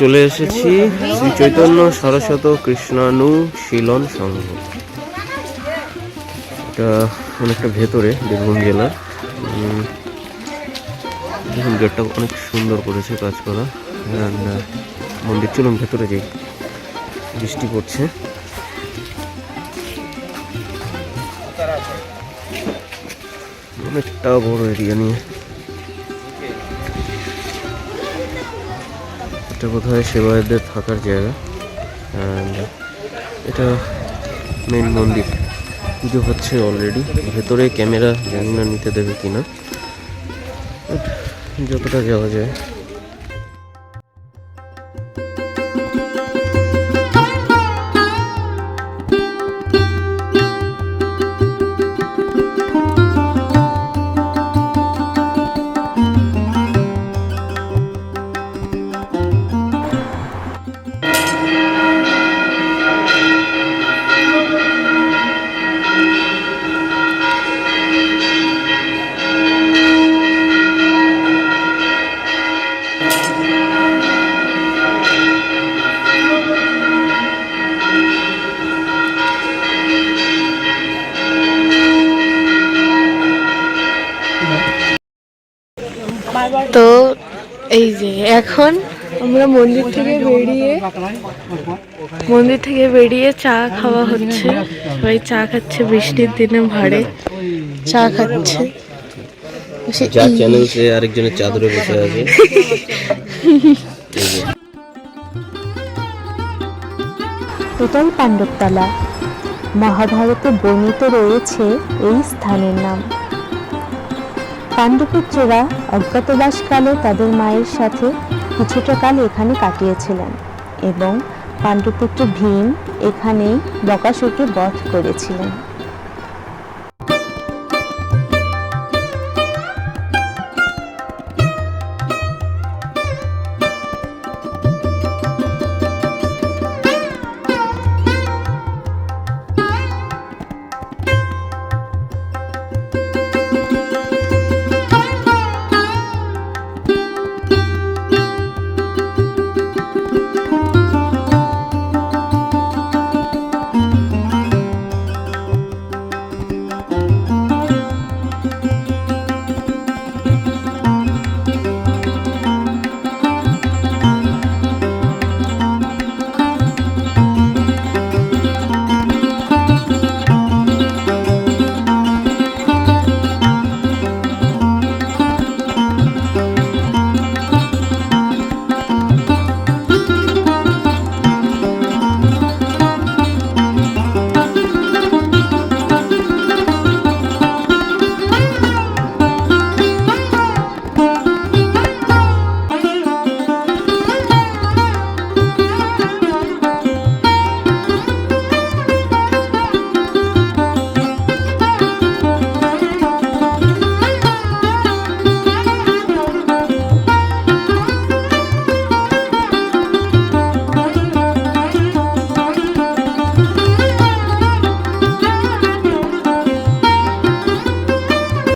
চলে এসেছি শ্রী চৈতন্য সরস্বত কৃষ্ণানু শিলন সংঘ। এটা অনেকটা ভেতরে বীরভূম জেলার। দেখুন গেটটা অনেক সুন্দর করেছে কাজ করা মন্দির চলুন ভেতরে যাই। বৃষ্টি পড়ছে। অনেকটা বড় এরিয়া নিয়ে। এটা বোধ হয় সেবায়তদের থাকার জায়গা। এটা মেন মন্দির। পুজো হচ্ছে অলরেডি ভেতরে ক্যামেরা জানি না নিতে দেবে কিনা। যতটা যাওয়া যায়। তো এই যে এখন আমরা মন্দির থেকে বেরিয়ে মন্দির থেকে বেরিয়ে চা খাওয়া হচ্ছে। সবাই চা খাচ্ছে বৃষ্টির দিনে ভাড়ে চা খাচ্ছে। চ্যানেল সে আরেকজনের চাদরে বসে আছে। এটাই পাণ্ডবতলা। মহাভারতে বর্ণিত রয়েছে এই স্থানের নাম। পাণ্ডুপুত্ররা অজ্ঞাতবাসকালে তাদের মায়ের সাথে কিছুটা কাল এখানে কাটিয়েছিলেন এবং পাণ্ডুপুত্র ভীম এখানেই বকাসুরকে বধ করেছিলেন।